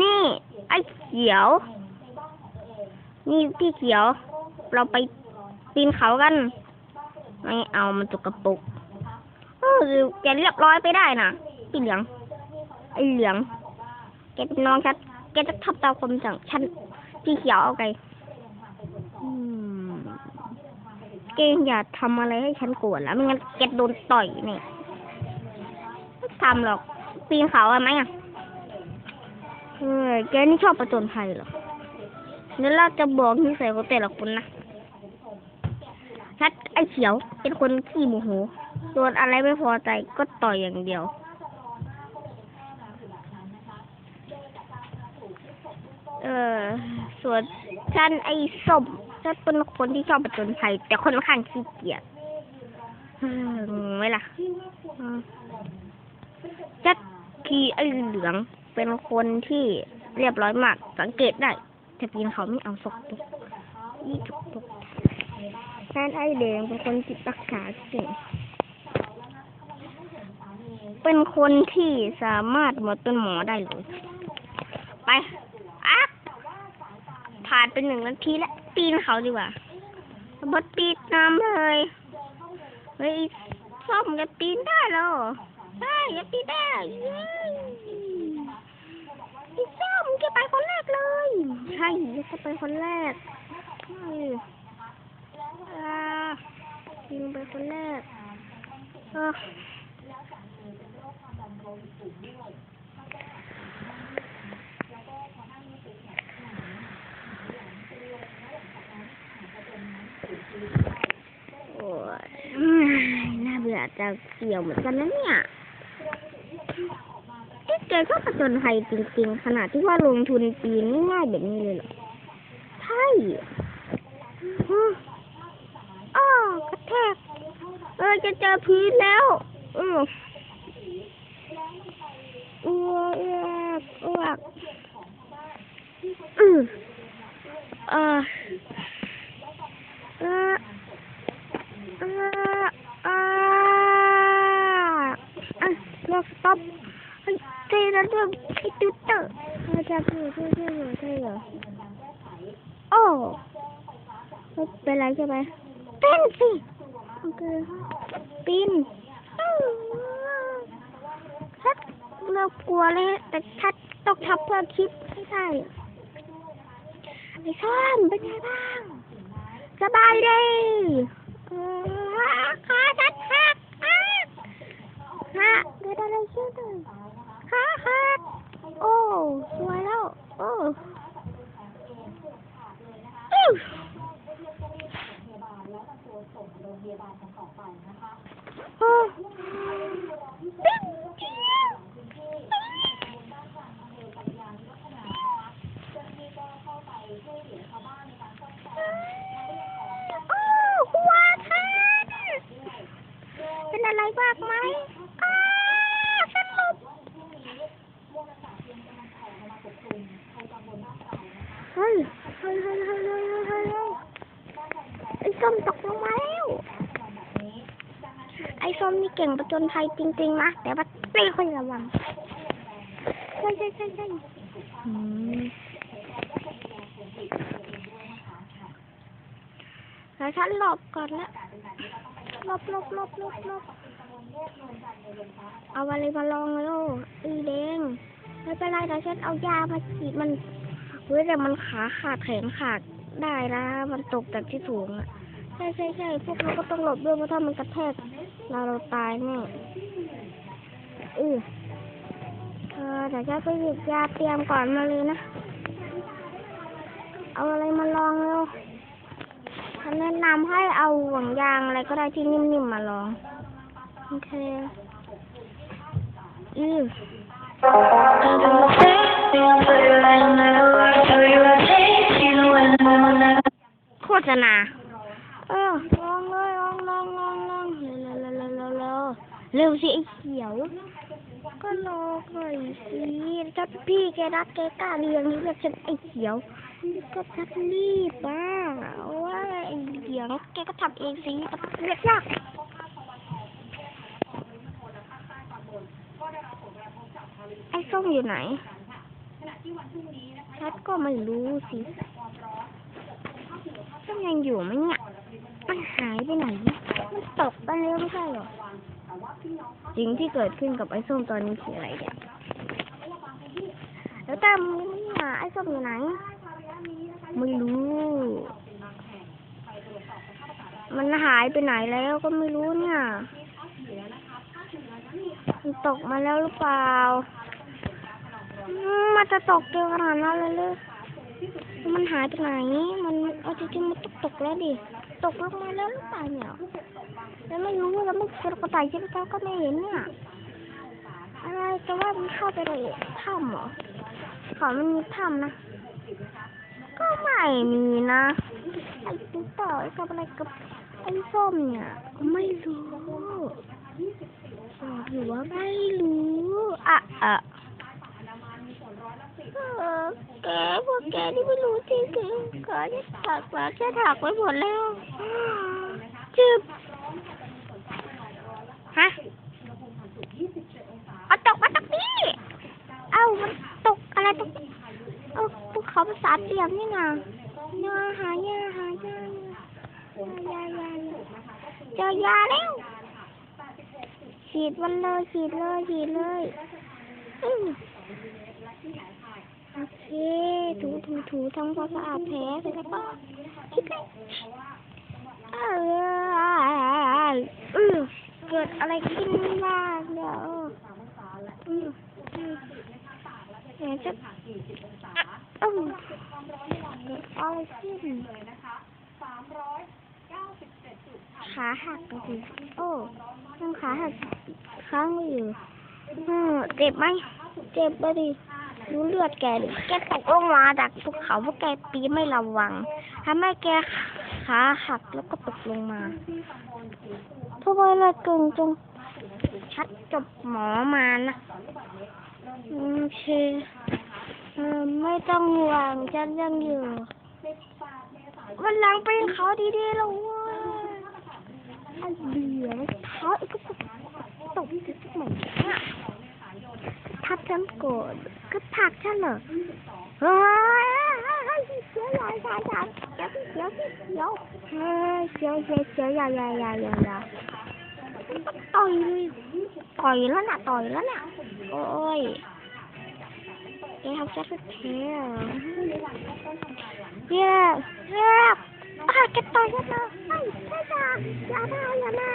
นี่ ไอ้เขียว นี่พี่เขียว เราไปปีนเขากัน ไม่เอามันจุกกระปุกเออแกเรียบร้อยไปได้น่ะพี่เหลือง ไอ้เหลือง แกเป็นน้องฉันแกจะทับตามคมสั่งฉันพี่เขียวเอาไงอืมแกอย่าทำอะไรให้ฉันโกรธแล้วไม่งั้นแกโดนต่อยนี่ไม่ทำหรอกปีนเขาอะไหมอะ เฮ้ยแกนี่ชอบประจนภัยเหรอเดี๋ยวเราจะบอกนิสัยของแต่ละคนนะชัดไอ้เขียว เป็นคนขี้โมโห โดนอะไรไม่พอใจก็ต่อยอย่างเดียว เออ ส่วนฉันไอ้ส้มฉันเป็นคนที่ชอบประจนภัย แต่ค่อนข้างขี้เกียจอองงไหมล่ะอืมจัดทีไอ้เหลือง เป็นคนที่เรียบร้อยมาก สังเกตได้แต่ปีนเขาไม่เอาสกปรกยี่จุกปรกฉันไอ้แดงเป็นคนจิตรักษาเก่งเป็นคนที่สามารถหมดเป็นหมอได้เลย ไปอัพผ่านไปหนึ่งนาทีแล้วปีนเขาดีกว่าบดปีนน้ำเลยเฮ้ยส้มจะปีนได้แล้วได้จะปีนได้เย้พี่ส้มจะไปคนแรกเลย ใช่ จะไปคนแรกใช่อ่าปีนไปคนแรกเออโอ้ยน่าเบื่อจะเกี่ยวเหมือนกันนะเนี่ยเอ๊ะแกก็ประจนภัยจริงๆ ขนาดที่ว่าลงทุนปีนง่ายๆแบบนี้เลยเหรอ ช่อืมอ้อกระแทก เออจะเจอพื้นแล้วเอออ้วกอ้วกอือเออเอออ่าอาอะลอกสต็อปเฮ้ยเท่นเรื่องไอ้ตุ๊ดเตอร์อาจารย์เท่เท่เท่เหรอเท่เหรอ โอ้ไม่เป็นไรใช่ไหมเป็นสิโอเคปีนอื้อชัดเลิกกลัวเลยแต่ชัดต้องทับเพื่อคลิปไม่ใช่ไอ้ซ่อนเป็นไงบ้าง สบายดีเออขาชัดหักหักหักเกิดอะไรขึ้น เก่งประจนภัยจริงๆนะแต่ว่าไม่ค่อยระวังใช่ใช่ใช่ใช่แล้วฉันหลบก่อนละหลบหลบหลบหลบหลบเอาอะไรมาลองเลยโอ้อีแดงไม่เป็นไรแต่ฉันเอายามาฉีดมันเฮ้ยแต่มันขาขาดแขนขาดได้นะ มันตกจากที่สูงอะใช่ใช่ใช่พวกเราก็ต้องหลบด้วยเพราะถ้ามันกระแทก เราเราตายแน่เออเออแต่จะไปหยิบยาเตรียมก่อนมาเลยนะ เอาอะไรมาลองเร็วฉันแนะนำให้เอาห่วงยางอะไรก็ได้ที่นิ่มๆมาลอง โอเค อือ โฆษณา เร็วสิไอ้เขียว ก็รอหน่อยสิถ้าพี่แกรักแกกล้าเรียงนี่เรียกฉันไอ้เขียว ก็ชักรีบอะว่าไอ้เขียวแกก็ทำเองสิเรียกยากไอ้ส้มอยู่ไหนชัดก็ไม่รู้สิมันยังอยู่ไหมเนี่ย มันหายไปไหน มันตกไปแล้วไม่ใช่หรอ สิ่งที่เกิดขึ้นกับไอ้ส้มตอนนี้คืออะไรเนี่ยแล้วตามเนี่ยไอ้ส้มอยู่ไหน ไม่รู้ มันหายไปไหนแล้วก็ไม่รู้เนี่ยมันตกมาแล้วหรือเปล่า มันจะตกเร็วขนาดนั้นเลยเลยมันหายไปไหน มันเอาจริงๆมันตกตกแล้วดิ ตกลงมาแล้วหรือเปล่าเนี่ย แล้วไม่รู้แล้วไม่กระต่ายชิ้นเก้าก็ไม่เห็นเนี่ยอะไรแต่ว่ามันเข้าไปในถ้ำเหรอขอมันมีถ้ำนะ ก็ไม่มีนะไอ้ติ๊กต่อไอ้กับอะไรกับไอ้ส้มเนี่ยไม่รู้บอกอว่าไม่รู้อะอะเออแกพวกแกที่ไม่รู้จริงคือขอจะถักมาแค่ถักไว้หมดแล้ว จึบฮะเอาตกมาตกนี้เอ้ามันตกอะไรตกนี้ เอาภู เขาภาษาเตรียมนี่นะยาหายาหายายายาเจอยาแล้วฉีดวันเลยฉีดเลยฉีดเลยโอเคถูถูถูทำความสะอาดแผลเสร็จแล้วก็คิดเลยเออเออเกิดอะไรขึ้นบ้างเดี๋ยวอืมอืมเดี๋ยวจะ อืมเอาขึ้นขาหักก็คือโอ้ยังขาหักค้างอยู่เออเจ็บไหม เจ็บไปดิดูเลือดแกดิแกตกลงมาจากภูเขาเพราะแกปีไม่ระวังทำให้แกขาหักแล้วก็ตกลงมาทำไมล่ะเก่งจังชัดจบหมอมานะโอเค เออไม่ต้องห่วงฉันยังอยู่ วันหลังเป็นเขาดีๆแล้วเว้ยไอ้เบื่อไม่เท้าอีกก็ตกที่เหมือนเนี่ยทับฉันโกรธก็ผลักฉันเหรอเฮ้ยเสียวใหญ่ใหญ่ใหญ่เสียวเสียวเสียวเฮ้ยเสียวเสียวเสียวใหญ่ใหญ่ใหญ่ใหญ่ใหญ่ต่อยเลยต่อยแล้วน่ะต่อยแล้วน่ะโอ้ย แกทำแซ่บแท้เย้เย้อะแก